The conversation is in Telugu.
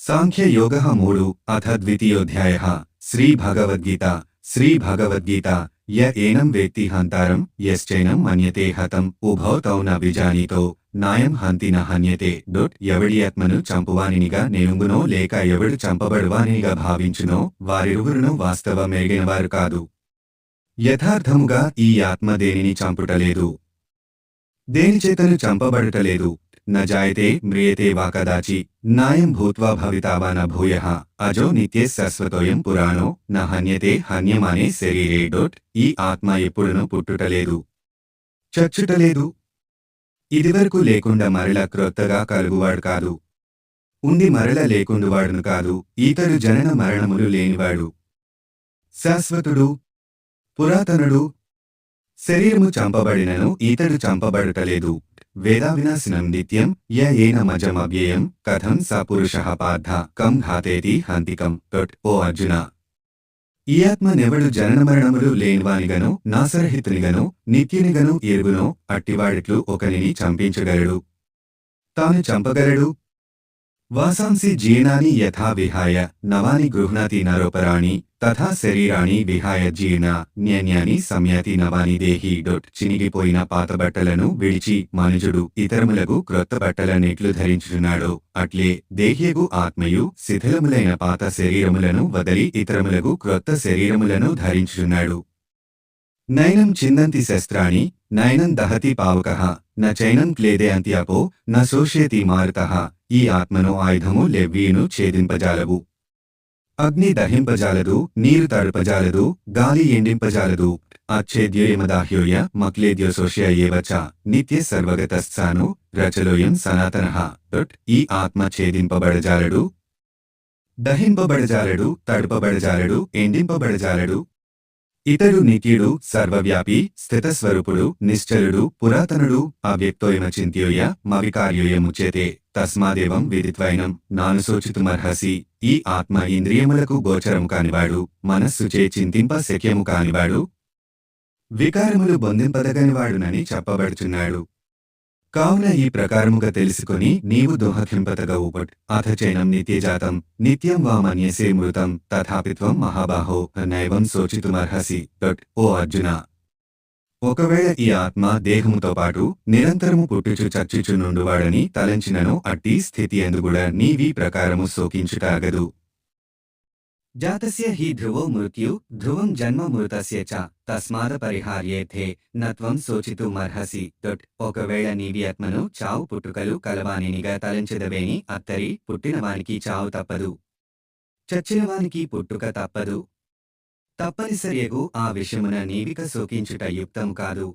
సాంఖ్యయోగः మూడు అథ ద్వితీయోऽధ్యాయः శ్రీభగవద్గీత శ్రీభగవద్గీత య ఏనం వేత్తి హంతారం యశ్చైనం మన్యతే హతం ఉభౌ తౌ నాయం హంతి న హన్యతే డొట్ ఎవడి ఆత్మను చంపువానినిగా నేనుగునో లేక ఎవడు చంపబడువానినిగా భావించునో వారిరువురును వాస్తవ మెరిగినవారు కాదు. యథార్థముగా ఈ ఆత్మ దేనిని చంపుటలేదు. దేనిచేతను చంపబడటలేదు. न जायते म्रियते वा कदाचि। नायं నాయం భూత్వా वा न भूयः। అజో नित्ये శాశ్వతోయం పురాణో న హన్యతే హన్యమానే శరీరే డోట్ ఈ ఆత్మ ఎప్పుడునూ పుట్టుటలేదు చచ్చుటలేదు ఇదివరకు లేకుండా మరల క్రొత్తగా కలుగువాడు కాదు ఉండి మరల లేకుండువాడును కాదు ఈతడు జనన మరణములు లేనివాడు శాశ్వతుడు పురాతనుడు శరీరము చంపబడినను ఇతడు చంపబడుటలేదు. వేదావినాశనం నిత్యం య ఏన మజమవ్యయం కథం సపురుష పార్థ కం ఘాతేతి హంతికం టొట్ ఓ అర్జున! ఈ ఆత్మ నెవడు జననమరణములు లేనివానిగను నాసరహితునిగను నిత్యునిగను ఎరుగునో అట్టివాడిట్లు ఒకనిని చంపించగలడు. తాను చంపగలడు వాసాంసి జీర్ణాని యథా విహాయ నవాని గృహ్ణాతి నరోపరాణి తథా శరీరాణి విహాయ జీర్ణ న్యన్యాని సంయాతి నవాని దేహి డొట్ చినిగిపోయిన పాత బట్టలను విడిచి మనుజుడు ఇతరములకు క్రొత్త బట్టలనెట్లు ధరించుచున్నాడు. అట్లే దేహ్యగు ఆత్మయు శిథిలములైన పాత శరీరములను వదలి ఇతరములకు క్రొత్త శరీరములను ధరించుచున్నాడు. నయనం చిందంతి శస్త్రాణి నయనం దహతి పావకః న చైనం క్లేదే అంత్యాపో న శోష్యేతి మారుతః ఈ ఆత్మను ఆయుధము లెవ్వీను ఛేదింపజాలవు అగ్ని దహింపజాలదు నీరు తడుపజాలదు గాలి ఎండింపజాలదు. అచ్చేద్యోయమదాహ్యోయ మక్లేద్యో శోష్య నిత్య సర్వగతస్థాను రచలోయం సనాతనః. డొట్ ఈ ఆత్మ ఛేదింపబడజాలడు. దహింపబడజాలడు తడుపబడజాలడు ఎండింపబడజాలడు. ఇతడు నిత్యుడు సర్వవ్యాపి స్థితస్వరూపుడు నిశ్చలుడు పురాతనుడు అవ్యక్తోయమ చింత్యోయ మవికార్యోయముచ్యతే తస్మాదేవం విదిత్వైనం నానుశోచితుమర్హసి ఈ ఆత్మ ఇంద్రియములకు గోచరము కానివాడు మనస్సుచే చింతింప శక్యము కానివాడు. వికారములు బొందింపదగనివాడునని చెప్పబడుచున్నాడు. కావున ఈ ప్రకారముగా తెలుసుకొని నీవు దోహకింపతగవు బట్ అథ చైనం నిత్యజాతం నిత్యం వా మన్యసే మృతం తథాపిత్వం మహాబాహో నైవం శోచితుమర్హసి బట్ ఓ అర్జున. ఒకవేళ ఈ ఆత్మ దేహముతో పాటు నిరంతరము పుట్టుచు చచ్చుచు నుండువాడని తలంచినను అట్టి స్థితి ఎందుగుడ నీవీ ప్రకారము శోకించుటాగదు జాతస్య హి ధ్రువో మృత్యు ధ్రువం జన్మ మృతస్య చ తస్మాద పరిహార్యేథే నత్వం శోచితుమర్హసి దొట్ ఒకవేళ నీవి ఆత్మను చావు పుట్టుకలు కలవానినిగా తలంచదవేని అత్తరి పుట్టినవానికి చావు తప్పదు చచ్చినవానికి పుట్టుక తప్పదు తప్పనిసరియగు ఆ విషయమున నీవిక శోకించుట యుక్తం కాదు